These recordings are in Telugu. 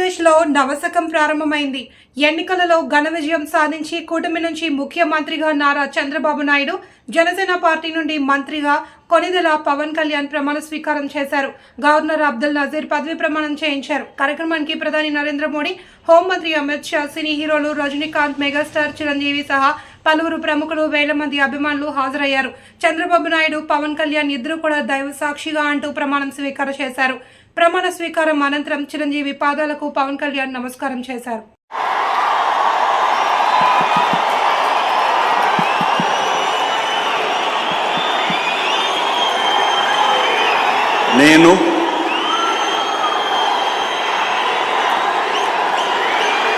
ఆంధ్రప్రదేశ్లో నవశకం ప్రారంభమైంది. ఎన్నికలలో ఘన విజయం సాధించి కూటమి నుంచి ముఖ్యమంత్రిగా నారా చంద్రబాబు నాయుడు జనసేన పార్టీ నుండి మంత్రిగా కొనిదెల పవన్ కళ్యాణ్ ప్రమాణ స్వీకారం చేశారు. గవర్నర్ అబ్దుల్ నజీర్ పదవి ప్రమాణం చేయించారు. కార్యక్రమానికి ప్రధాని నరేంద్ర మోడీ హోంమంత్రి అమిత్ షా సినీ హీరోలు రజనీకాంత్ మెగాస్టార్ చిరంజీవి సహా పలువురు ప్రముఖులు వేల మంది అభిమానులు హాజరయ్యారు. చంద్రబాబు నాయుడు పవన్ కళ్యాణ్ ఇద్దరు కూడా దైవ సాక్షిగా అంటూ ప్రమాణం స్వీకారం చేశారు. ప్రమాణ స్వీకారం అనంతరం చిరంజీవి పాదాలకు పవన్ కళ్యాణ్ నమస్కారం చేశారు. నేను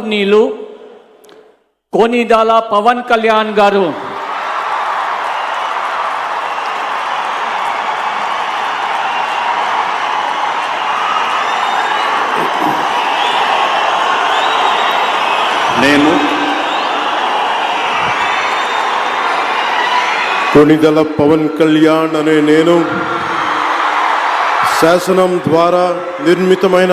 నీళ్ళు కోనిదాల పవన్ కళ్యాణ్ గారు. నేను కొణిదల పవన్ కళ్యాణ్ అనే నేను శాసనం ద్వారా నిర్మితమైన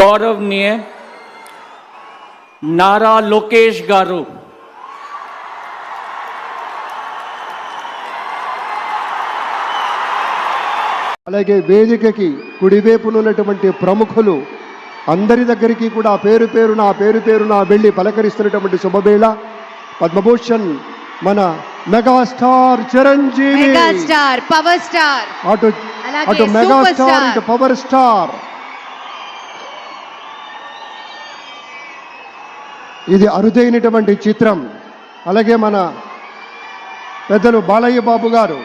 గౌరవనీయ నారా లోకేష్ గారు. అలాగే వేదికకి కుడివైపునున్నటువంటి ప్రముఖులు అందరి దగ్గరికి కూడా పేరు పేరున పేరు పేరున వెళ్ళి పలకరిస్తున్నటువంటి శుభవేళ. పద్మభూషణ్ మన మెగాస్టార్ చిరంజీవి. Power star. అటు అటు మెగాస్టార్ పవర్ స్టార్. ఇది అరుదైనటువంటి చిత్రం. అలాగే మన పెద్దలు బాలయ్య బాబు గారు